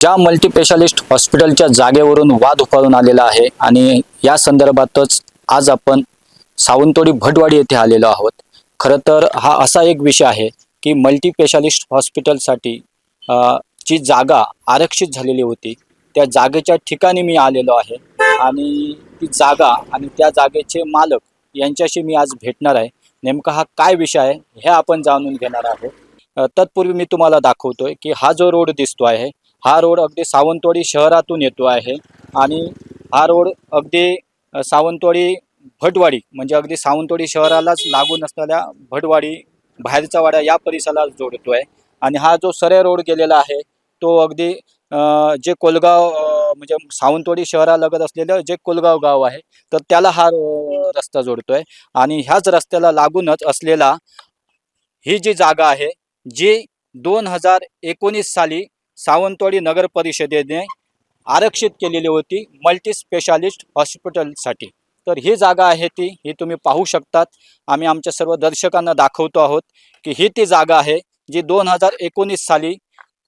ज्या मल्टीस्पेशालिस्ट हॉस्पिटलच्या जागेवरून वाद उफाळून आलेला आहे आणि या संदर्भातच आज आपण सावंतवाडी भटवाडी येथे आलेलो आहोत. खरं तर हा असा एक विषय आहे की मल्टीस्पेशालिस्ट हॉस्पिटलसाठी जी जागा आरक्षित झालेली होती त्या जागेच्या ठिकाणी मी आलेलो आहे आणि ती जागा आणि त्या जागेचे मालक यांच्याशी मी आज भेटणार आहे. नेमका हा काय विषय आहे हे आपण जाणून घेणार आहोत. तत्पूर्वी मी तुम्हाला दाखवतोय की हा जो रोड दिसतो आहे हा रोड अगदी सावंतवाडी शहरातून येतो आहे आणि हा रोड अगदी सावंतवाडी भटवाडी म्हणजे अगदी सावंतवाडी शहरालाच लागून असलेल्या भटवाडी बाहेरचा वाडा या परिसराला जोडतो आहे. आणि हा जो सरे रोड गेलेला आहे तो अगदी जे कोलगाव म्हणजे सावंतवाडी शहरालगत असलेलं जे कोलगाव गाव आहे तर त्याला हा रो- रस्ता आहे. आणि ह्याच रस्त्याला लागूनच असलेला ही जी जागा आहे जी दोन हजार एकोणीस साली सावंतवाडी नगर परिषदेने आरक्षित केलेली होती मल्टी स्पेशालिस्ट हॉस्पिटलसाठी. तर ही जागा आहे ती ही तुम्ही पाहू शकतात. आम्ही आमच्या सर्व दर्शकांना दाखवतो आहोत की ही ती जागा आहे जी दोन हजार एकोणीस साली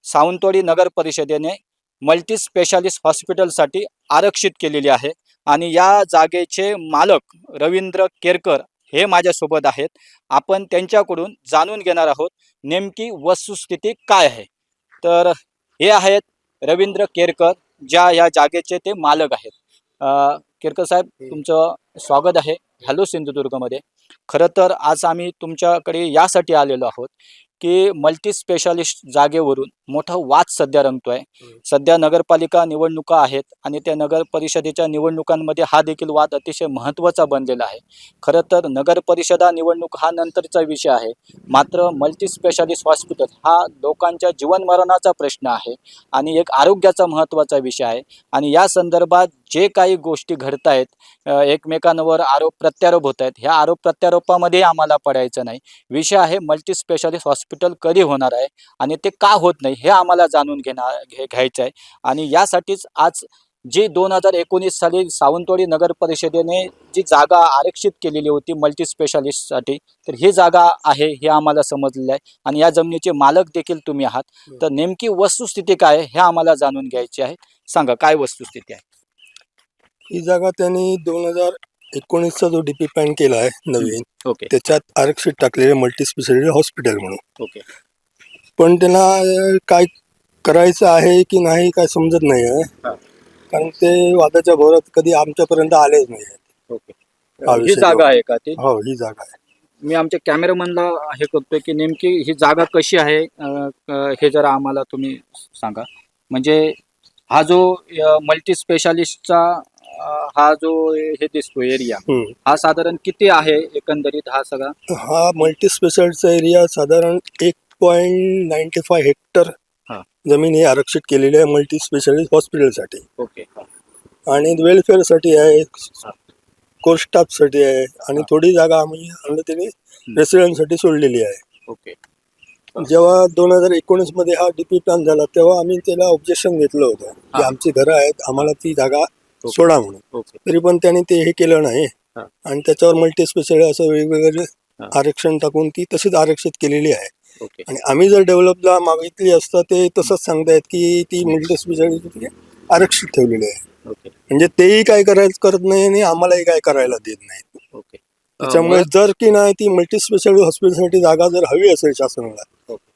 सावंतवाडी नगर परिषदेने मल्टी स्पेशालिस्ट हॉस्पिटलसाठी आरक्षित केलेली आहे. आणि या जागेचे मालक रवींद्र केरकर हे माझ्यासोबत आहेत. आपण त्यांच्याकडून जाणून घेणार आहोत नेमकी वस्तुस्थिती काय आहे. तर हे आहेत रवींद्र केरकर ज्या या जागेचे ते मालक आहेत. अ, केरकर साहेब तुमचं स्वागत आहे. हॅलो सिंधुदुर्गमध्ये. खरं तर आज आम्ही तुमच्याकडे यासाठी आलेलो आहोत. की मल्टी स्पेशालिस्ट जागेवरून मोठा वाद सध्या रंगतोय. सध्या नगरपालिका निवडणुका आहेत आणि त्या नगर परिषदेच्या निवडणुकांमध्ये हा देखील वाद अतिशय महत्त्वाचा बनलेला आहे. खरं तर नगर परिषदा निवडणूक हा नंतरचा विषय आहे. मात्र मल्टी स्पेशालिस्ट हॉस्पिटल हा लोकांच्या जीवनमरणाचा प्रश्न आहे आणि एक आरोग्याचा महत्त्वाचा विषय आहे. आणि या संदर्भात जे काही गोष्टी घडत आहेत एकमेकांवर आरोप प्रत्यारोप होत आहेत ह्या आरोप प्रत्यारोपामध्ये आम्हाला पडायचं नाही. विषय आहे मल्टी स्पेशालिस्ट हॉस्पिटल कधी होणार आहे आणि ते का होत नाही हे आम्हाला जाणून घेणार घे घ्यायचं आहे आणि यासाठीच आज जी दोन हजार एकोणीस साली सावंतवाडी नगर परिषदेने जी जागा आरक्षित केलेली होती मल्टी स्पेशालिस्टसाठी तर ही जागा आहे हे आम्हाला समजलेलं आहे. आणि या जमिनीचे मालक देखील तुम्ही आहात. तर नेमकी वस्तुस्थिती काय आहे हे आम्हाला जाणून घ्यायची आहे. सांगा काय वस्तुस्थिती आहे? ही जागा त्यांनी दोन हजार एकोणीसचा जो डीपी प्लॅन केला आहे नवीन ओके. त्याच्यात आरक्षित टाकलेले मल्टी स्पेशालिटी हॉस्पिटल म्हणून. ओके. पण त्यांना काय करायचं आहे की नाही काय समजत नाही आहे. कारण ते वादाच्या भोरात कधी आमच्यापर्यंत आलेच नाही. ओके. हा ही जागा आहे का ती? हो ही जागा आहे. मी आमच्या कॅमेरामनला हे करतोय की नेमकी ही जागा कशी आहे हे जरा आम्हाला तुम्ही सांगा. म्हणजे हा जो मल्टी स्पेशालिस्टचा हा जो हे दिसतो एरिया हम्म. हा साधारण किती आहे एकंदरीत हा सगळा? हा मल्टी स्पेशालिटीचा एरिया साधारण एक पॉईंट नाईन्टी फाय हेक्टर हा. जमीन ही आरक्षित केलेली आहे मल्टी स्पेशालिटी हॉस्पिटलसाठी ओके आणि वेलफेअरसाठी आहे कोर स्टाफसाठी आहे आणि थोडी जागा आम्ही अंडर रेसिडेंटसाठी सोडलेली आहे. ओके जेव्हा दोन हजार एकोणीसमध्ये हा डीपी प्लॅन झाला तेव्हा आम्ही त्याला ऑब्जेक्शन घेतलं होतं. की हा. आमची घरं आहेत आम्हाला ती जागा सोडा म्हणून. ओके तरी पण त्यांनी ते हे केलं नाही. हा. आणि त्याच्यावर मल्टी स्पेशल असं वेगवेगळे. आरक्षण टाकून ती तशीच आरक्षित केलेली आहे. ओके आणि आम्ही जर डेव्हलपला मागितली असता ते तसंच सांगतायत की ती मल्टी स्पेशालिटी आरक्षित ठेवलेली आहे. ओके म्हणजे तेही काय करायचं करत नाही आणि आम्हालाही काय करायला देत नाही ओके त्याच्यामुळे जर की नाही ती मल्टी स्पेशालिटी हॉस्पिटलसाठी जागा जर हवी असेल शासनाला.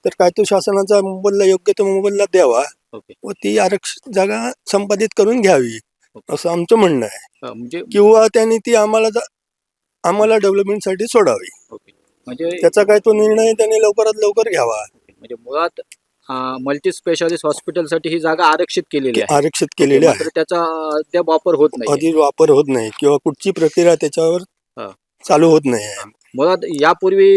तर काय तो शासनाचा मोबदला योग्य तो मोबदला द्यावा ओके व ती आरक्षित जागा संपादित करून घ्यावी. असं आमचं म्हणणं आहे. म्हणजे किंवा त्यांनी ती आम्हाला जा- आम्हाला डेव्हलपमेंटसाठी सोडावी. ओके. म्हणजे त्याचा काय तो निर्णय त्यांनी लवकरात लवकर घ्यावा. म्हणजे मुळात मल्टी स्पेशालिस्ट हॉस्पिटलसाठी ही जागा आरक्षित केलेली आहे. आरक्षित केलेले आहे. मात्र त्याचा अद्याप वापर होत नाही अधिक वापर होत नाही किंवा कुठची प्रक्रिया त्याच्यावर हा. चालू होत नाही आहे. मुळात यापूर्वी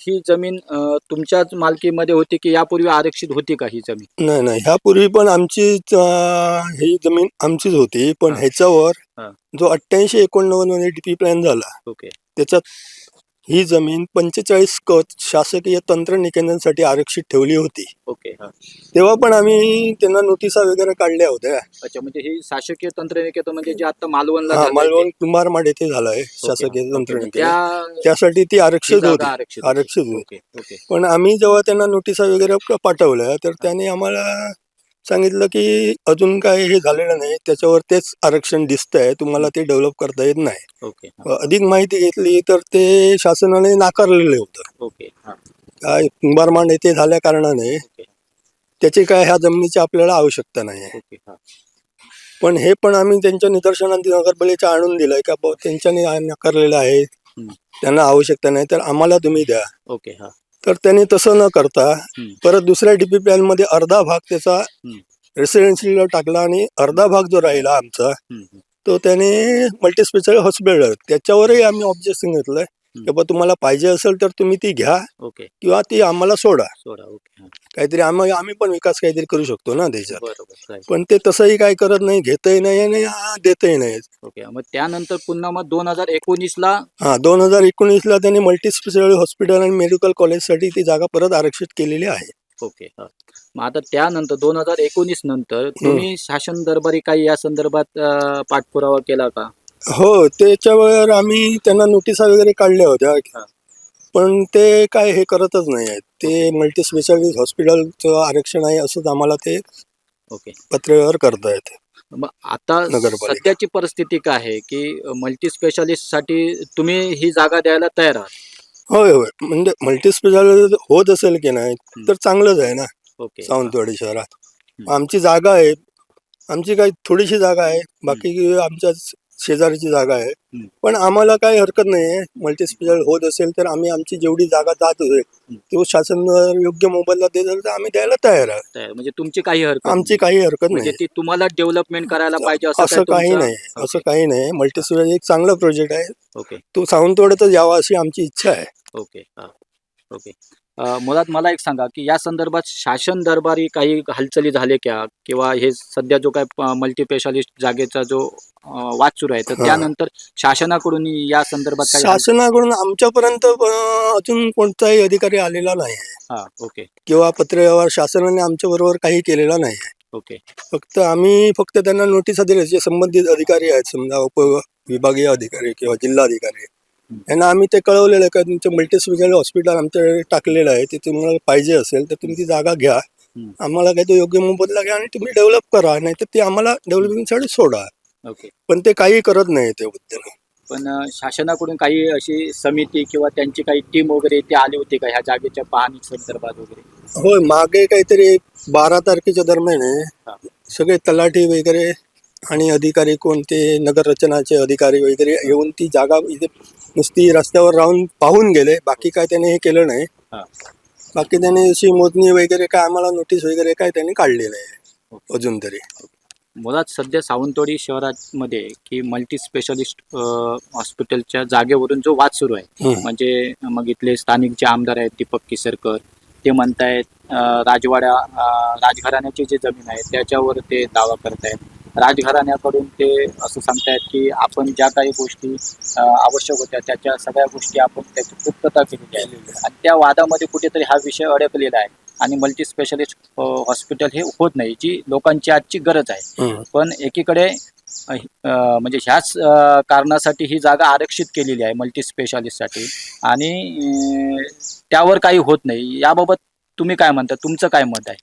ही जमीन अं, तुमच्याच मालकीमध्ये होती की यापूर्वी आरक्षित होती का ही जमीन नाही नाही ह्यापूर्वी पण आमचीच अं, ही जमीन आमचीच होती पण हा. ह्याच्यावर हा. जो अठ्ठ्याऐंशी एकोणनव्वदमध्ये डीपी प्लॅन झाला ओके त्याच्यात ही जमीन पंचेचाळीस कत शासकीय तंत्रनिकेतनसाठी आरक्षित ठेवली होती. ओके हा. तेव्हा पण आम्ही त्यांना नोटिसा वगैरे काढल्या होत्या. अच्छा म्हणजे ही शासकीय तंत्रनिकेतन म्हणजे जे आता मालवणला हा झालंय मालवण कुंभारमाड येथे झालाय. शासकीय. तंत्रनिकेतन. त्या त्यासाठी ती आरक्षित जागा होती. आरक्षित होती. आरक्षित होती. Okay okay. पण आम्ही जेव्हा त्यांना नोटिसा वगैरे प- पाठवल्या तर त्यांनी आम्हाला सांगितलं की अजून काय हे झालेलं नाही. त्याच्यावर तेच आरक्षण दिसतंय. तुम्हाला ते डेव्हलप करता येत नाही. ओके. अधिक माहिती घेतली तर ते शासनाने नाकारलेलं होतं. ओके. हा, काय कुंभारमांड येथे झाल्या कारणाने ओके. त्याची काय ह्या जमिनीची आपल्याला आवश्यकता नाही आहे. ओके. हा, पण हे पण आम्ही त्यांच्या निदर्शनात नगरपालिकेच्या आणून दिलंय का बुवा त्यांच्याने नाकारलेलं आहे. हम्म. त्यांना आवश्यकता नाही तर आम्हाला तुम्ही द्या. ओके. हा. तर त्यांनी तसं न करता. परत दुसऱ्या डीपी प्लॅनमध्ये अर्धा भाग त्याचा हम्म. रेसिडेन्शियलला टाकला आणि अर्धा भाग जो राहिला आमचा. तो त्याने मल्टीस्पेशल हॉस्पिटल त्याच्यावरही आम्ही ऑब्जेक्शन घेतलंय की बा तुम्हाला पाहिजे असेल तर तुम्ही ती घ्या ओके. किंवा ती आम्हाला सोडा. सोडा ओके हा, काहीतरी आम्ही आम्ही पण विकास काहीतरी करू शकतो ना देशात बरोबर right. पण ते तसंही काय करत नाही घेतही नाही आणि हा, देतही नाही. ओके मग त्यानंतर पुन्हा मग दोन हजार एकोणीस ला हा दोन हजार एकोणीसला त्यांनी मल्टी स्पेशालिटी हॉस्पिटल आणि मेडिकल कॉलेजसाठी ती जागा परत आरक्षित केलेली आहे. ओके हा. मग आता त्यानंतर दोन हजार एकोणीस नंतर तुम्ही शासन दरबारी काही या संदर्भात अं, पाठपुरावा केला का? हो त्याच्यावर आम्ही त्यांना नोटिसा वगैरे काढल्या होत्या. पण ते काय हे करतच नाही आहेत. ते मल्टी स्पेशालिटी हॉस्पिटलचं आरक्षण आहे असंच आम्हाला ते ओके. पत्रव्यवहार करतायत. मग आता. सध्याची परिस्थिती काय आहे की मल्टी स्पेशालिस्टसाठी तुम्ही ही जागा द्यायला तयार आहात? होय होय. म्हणजे मल्टी स्पेशालिटी होत असेल की नाही तर चांगलंच आहे ना ओके. सावंतवाडी शहरात. आमची जागा आहे. आमची काही थोडीशी जागा आहे. बाकी आमच्या शेजारीची जागा आहे. पण आम्हाला काही हरकत नाही आहे मल्टी स्पेशल होत असेल तर आम्ही आमची जेवढी जागा जात होते तो शासन योग्य मोबदला देत असेल तर आम्ही द्यायला तयार आहे. म्हणजे तुमची काही हरकत. आमची काही हरकत म्हणजे नाही. ती तुम्हाला डेव्हलपमेंट करायला पाहिजे असं काही नाही. असं काही नाही. मल्टी स्पेशल एक चांगला प्रोजेक्ट आहे. ओके तो सावंतवाड्यातच यावा अशी आमची इच्छा आहे. ओके हा. ओके मुळात मला एक सांगा की या संदर्भात शासन दरबारी काही हालचाली झाले का? किंवा हे सध्या जो काय मल्टी स्पेशालिस्ट जागेचा जो वाद सुरू आहे तर. त्यानंतर शासनाकडून या संदर्भात शासनाकडून आमच्यापर्यंत अजून कोणताही अधिकारी आलेला नाही आहे हा ओके. किंवा पत्रव्यवहार शासनाने आमच्या बरोबर काही केलेला नाही आहे ओके. फक्त आम्ही फक्त त्यांना नोटिसा दिल्या जे संबंधित अधिकारी आहेत समजा उप विभागीय अधिकारी किंवा जिल्हाधिकारी. हम्म. यांना आम्ही ते कळवलेलं आहे का तुमचं मल्टी स्पेशालिटी हॉस्पिटल आमच्याकडे टाकलेलं आहे ते तुम्हाला पाहिजे असेल तर तुम्ही ती जागा घ्या. आम्हाला काही तो योग्य मोबदला घ्या आणि तुम्ही डेव्हलप करा नाही तर ते आम्हाला डेव्हलपिंगसाठी सोडा. ओके पण ते काही करत नाही त्याबद्दल पण शासनाकडून काही अशी समिती किंवा त्यांची काही टीम वगैरे ते आली होती का ह्या जागेच्या पाहणी संदर्भात वगैरे? होय मागे काहीतरी बारा तारखेच्या दरम्यान. सगळे तलाठी वगैरे आणि अधिकारी कोणते नगर रचनाचे अधिकारी वगैरे येऊन ती जागा इथे नुसती रस्त्यावर राहून पाहून गेले बाकी काय त्याने हे केलं नाही हा. बाकी त्याने अशी मोजणी वगैरे काय आम्हाला नोटीस वगैरे काय त्यांनी काढलेलं आहे. अजून तरी मुळात सध्या सावंतवाडी शहरामध्ये की मल्टी स्पेशालिस्ट हॉस्पिटलच्या जागेवरून जो वाद सुरू आहे. म्हणजे मग इथले स्थानिक जे आमदार आहेत दीपक केसरकर ते म्हणतायत राजवाडा राजघराण्याची जी जमीन आहे त्याच्यावर ते दावा करतायत राजघराण्याकडून ते असं सांगतायत की आपण ज्या काही गोष्टी आवश्यक होत्या त्याच्या सगळ्या गोष्टी आपण त्याची पूर्तता केलेली आहे. आणि त्या वादामध्ये कुठेतरी हा विषय अडकलेला आहे. आणि मल्टी स्पेशालिस्ट हॉस्पिटल हे होत नाही जी लोकांची आजची गरज आहे. पण एकीकडे म्हणजे ह्याच कारणासाठी ही जागा आरक्षित केलेली आहे मल्टी स्पेशालिस्टसाठी आणि त्यावर काही होत नाही. याबाबत तुम्ही काय म्हणता? तुमचं काय मत आहे?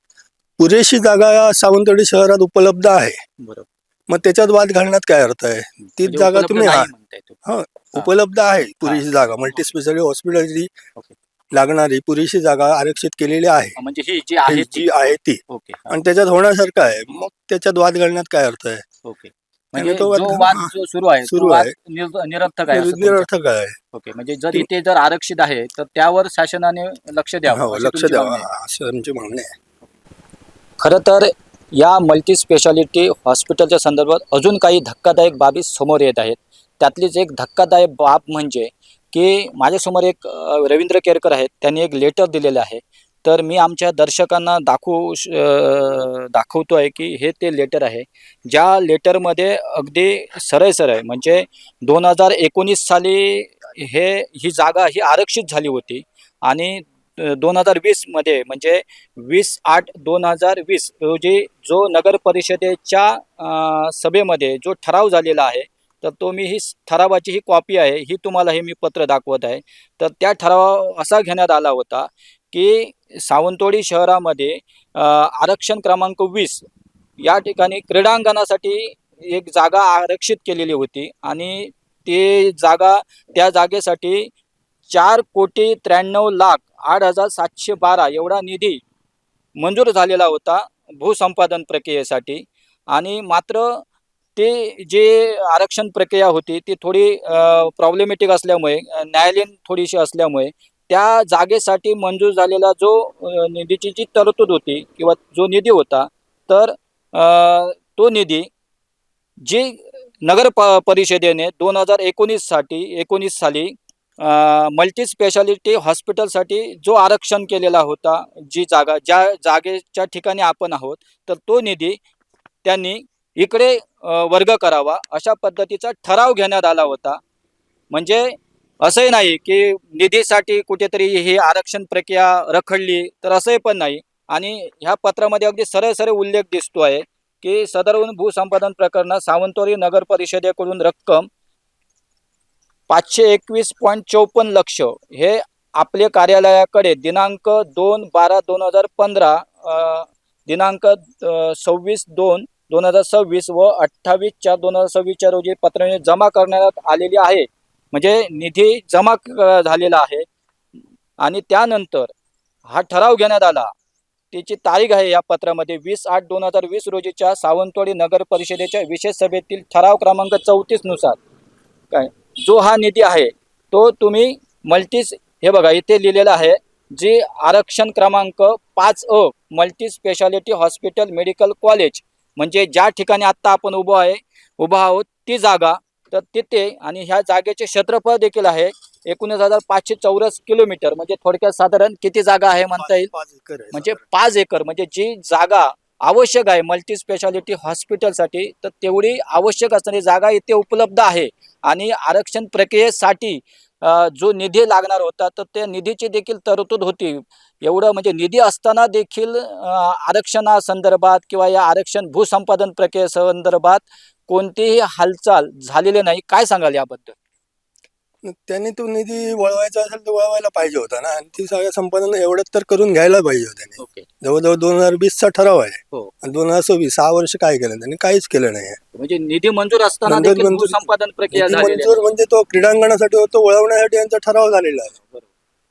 पुरेशी जागा सावंतवाडी शहरात उपलब्ध आहे. बरोबर. मग त्याच्यात वाद घालण्यात काय अर्थ आहे? तीच म्हणजे जागा उपलब्ध तुम्ही नाही हा म्हणताय तुम्ही. उपलब्ध आहे पुरेशी जागा. मल्टी स्पेशालिटी हॉस्पिटलची ओके. लागणारी पुरेशी जागा आरक्षित केलेली आहे. म्हणजे ही जी आहे ही ती. जी आहे ती. ओके हा, आणि त्याच्यात होण्यासारखं आहे. मग त्याच्यात वाद घालण्यात काय अर्थ आहे? ओके. म्हणजे तो वाद- जो सुरू आहे सुरू तो वाद आहे. निर- निरर्थक आहे असं तुमचं- निरर्थक आहे. ओके म्हणजे जर इथे जर आरक्षित आहे तर त्यावर शासनाने लक्ष द्यावं हो अशी लक्ष तुमची द्यावं. मागणी आहे. असं आमचे म्हणणे आहे. खरं तर या मल्टी स्पेशालिटी हॉस्पिटलच्या संदर्भात अजून काही धक्कादायक बाबी समोर येत आहेत. त्यातलीच एक धक्कादायक बाब म्हणजे की माझ्यासमोर एक रवींद्र केरकर आहेत. त्यांनी एक लेटर दिलेलं आहे. तर मी आमच्या दर्शकांना दाखवू श- दाखवतो आहे की हे ते लेटर आहे. ज्या लेटरमध्ये अगदी सरळ सरळ म्हणजे दोन हजार एकोणीस साली हे ही जागा ही आरक्षित झाली होती. आणि दोन हजार वीसमध्ये म्हणजे वीस आठ दोन हजार वीस रोजी जो नगर परिषदेच्या सभेमध्ये जो ठराव झालेला आहे तर तो मी ही ठरावाची ही कॉपी आहे ही तुम्हाला हे मी पत्र दाखवत आहे. तर त्या ठराव असा घेण्यात आला होता की सावंतवाडी शहरामध्ये आरक्षण क्रमांक वीस या ठिकाणी क्रीडांगणासाठी एक जागा आरक्षित केलेली होती आणि ते जागा त्या जागेसाठी चार कोटी त्र्याण्णव लाख आठ हजार सातशे बारा एवढा निधी मंजूर झालेला होता भूसंपादन प्रक्रियेसाठी. आणि मात्र ते जे आरक्षण प्रक्रिया होती ती थोडी प्रॉब्लेमॅटिक असल्यामुळे न्यायालयीन थोडीशी असल्यामुळे त्या जागेसाठी मंजूर झालेला जो निधीची जी तरतूद होती किंवा जो निधी होता तर तो निधी जी नगर प परिषदेने दोन हजार एकोणीससाठी एकोणीस साली मल्टी स्पेशालिटी हॉस्पिटलसाठी जो आरक्षण केलेला होता जी जागा ज्या जागेच्या ठिकाणी आपण आहोत तर तो निधी त्यांनी इकडे वर्ग करावा अशा पद्धतीचा ठराव घेण्यात आला होता. म्हणजे असंही नाही की निधीसाठी कुठेतरी ही आरक्षण प्रक्रिया रखडली तर असंही पण नाही. आणि ह्या पत्रामध्ये अगदी सरळ सरळ उल्लेख दिसतो आहे की सदरहून भूसंपादन प्रकरणात सावंतवाडी नगर परिषदेकडून रक्कम पाचशे एकवीस पॉईंट चौपन्न लक्ष हे आपले कार्यालयाकडे दिनांक दोन बारा दोन हजार पंधरा दिनांक सव्वीस दोन दोन हजार सव्वीस व अठ्ठावीस चार दोन हजार सव्वीसच्या रोजी पत्राने जमा करण्यात आलेली आहे. म्हणजे निधी जमा झालेला आहे. आणि त्यानंतर हा ठराव घेण्यात आला. त्याची तारीख आहे या पत्रामध्ये वीस आठ दोन हजार वीस रोजीच्या सावंतवाडी नगर परिषदेच्या विशेष सभेतील ठराव क्रमांक चौतीसनुसार काय? जो हा निधी आहे तो तुम्ही मल्टीस हे बघा इथे लिहिलेलं आहे जी आरक्षण क्रमांक पाच अ multi speciality hospital medical college म्हणजे ज्या ठिकाणी आत्ता आपण उभं आहे उभा आहोत ती जागा तर तिथे आणि ह्या जागेचे क्षेत्रफळ देखील आहे एकोणीस हजार पाचशे चौरस किलोमीटर म्हणजे थोडक्यात साधारण किती जागा आहे म्हणता येईल? म्हणजे पाच एकर म्हणजे जी जागा आवश्यक आहे. मल्टी स्पेशालिटी हॉस्पिटलसाठी तर तेवढी आवश्यक असणारी जागा इथे उपलब्ध आहे. आणि आरक्षण प्रक्रियेसाठी जो निधी लागणार होता तर त्या निधीची देखील तरतूद होती. एवढं म्हणजे निधी असताना देखील आरक्षणासंदर्भात किंवा या आरक्षण भूसंपादन प्रक्रियेसंदर्भात कोणतीही हालचाल झालेली नाही. काय सांगाल याबद्दल? त्यांनी तो निधी वळवायचा असेल तर वळवायला पाहिजे होता ना. आणि ती सगळ्या संपादन एवढंच तर करून घ्यायला पाहिजे होतं ओके. जवळजवळ दोन हजार वीसचा ठराव आहे. हो. आणि दोन हजार सव्वीस सहा वर्ष काय केलं? त्यांनी काहीच केलं नाही. म्हणजे निधी मंजूर असताना मंजूर- देखील मंजूर- भूसंपादन प्रक्रिया निधी झालेली आहे. मंजूर म्हणजे तो क्रीडांगणासाठी होतो वळवण्यासाठी यांचा ठराव झालेला आहे. बरोबर.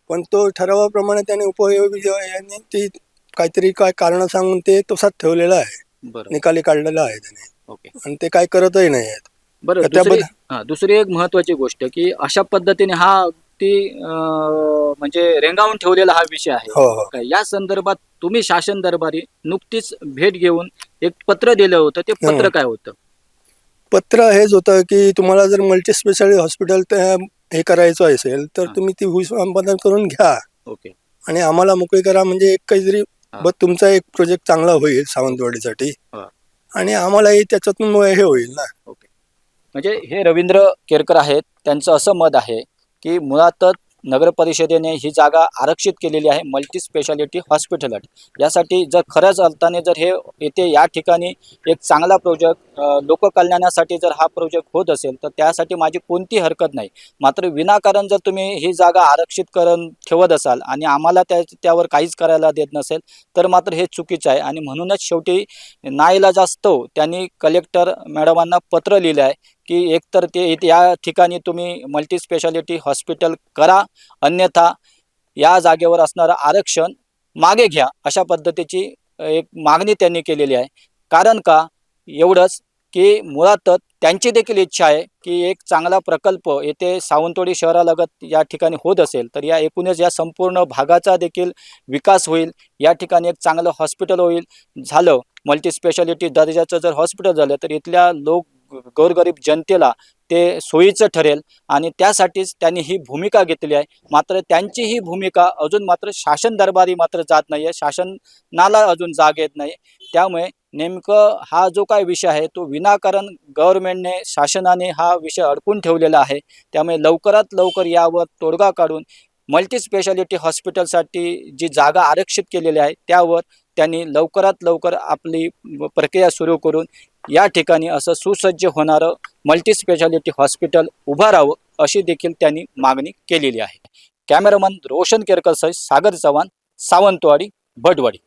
पण तो ठरावाप्रमाणे त्यांनी उपयोगी यांनी ती काहीतरी काय कारण सांगून ते तसाच ठेवलेला आहे. बरोबर. निकाली काढलेला आहे त्याने. ओके. आणि ते काय करतही नाही आहेत. बरं दुसरी त्याबद्दल- हा, दुसरी एक महत्वाची गोष्ट की अशा पद्धतीने हा ती अं, म्हणजे रेंगावून ठेवलेला हा विषय आहे हो हो काय या संदर्भात तुम्ही शासन दरबारी नुकतीच भेट घेऊन एक पत्र दिलं होतं ते पत्र हं. काय होतं पत्र हेच होतं की तुम्हाला जर मल्टी स्पेशालिटी हॉस्पिटल हे करायचं असेल तर हा. तुम्ही ती भूसंपादन करून घ्या ओके आणि आम्हाला मोकळी करा म्हणजे एक काहीतरी हा. तुमचा एक प्रोजेक्ट चांगला होईल सावंतवाडीसाठी हा. आणि आम्हालाही त्याच्यातून हे होईल ना ओके म्हणजे हे रवींद्र केरकर आहेत त्यांचं असं मत आहे की मुळातच नगर परिषदेने ही जागा आरक्षित केलेली आहे मल्टी स्पेशालिटी हॉस्पिटल यासाठी जर खरंच अर्थाने जर हे येथे या ठिकाणी एक चांगला प्रोजेक्ट लोककल्याणासाठी जर हा प्रोजेक्ट होत असेल तर त्यासाठी माझी कोणती हरकत नाही. मात्र विनाकारण जर तुम्ही ही जागा आरक्षित करून ठेवत असाल आणि आम्हाला त्या त्यावर काहीच करायला देत नसेल तर मात्र हे चुकीचं आहे. आणि म्हणूनच शेवटी नाईला जास्त त्यांनी कलेक्टर मॅडमांना पत्र लिहिलं आहे की एकतर ते इथे या ठिकाणी तुम्ही मल्टीस्पेशालिटी हॉस्पिटल करा अन्यथा या जागेवर असणारं आरक्षण मागे घ्या अशा पद्धतीची एक मागणी त्यांनी केलेली आहे. कारण का? एवढंच की मुळातच त्यांची देखील इच्छा आहे की एक चांगला प्रकल्प येथे सावंतवाडी शहरालगत या ठिकाणी होत असेल तर या एकूणच या संपूर्ण भागाचा देखील विकास होईल या ठिकाणी एक चांगलं हॉस्पिटल होईल. झालं मल्टीस्पेशालिटी दर्जाचं जर हॉस्पिटल झालं तर इथल्या लोक गोरगरीब जनतेला ते सोयीचं ठरेल आणि त्यासाठीच त्यांनी ही भूमिका घेतली आहे. मात्र त्यांची ही भूमिका अजून मात्र शासन दरबारी मात्र जात नाही आहे शासनाला अजून जाग येत नाही. त्यामुळे नेमकं हा जो काय विषय आहे तो विनाकारण गव्हर्नमेंटने शासनाने हा विषय अडकून ठेवलेला आहे. त्यामुळे लवकरात लवकर यावर तोडगा काढून मल्टीस्पेशालिटी हॉस्पिटलसाठी जी जागा आरक्षित केलेली आहे त्यावर त्यांनी लवकरात लवकर आपली प्रक्रिया सुरू करून या ठिकाणी असं सुसज्ज होणारं मल्टी स्पेशालिटी हॉस्पिटल उभं राहावं अशी देखील त्यांनी मागणी केलेली आहे. कॅमेरामन रोशन केरकर सागर चव्हाण सावंतवाडी भटवाडी.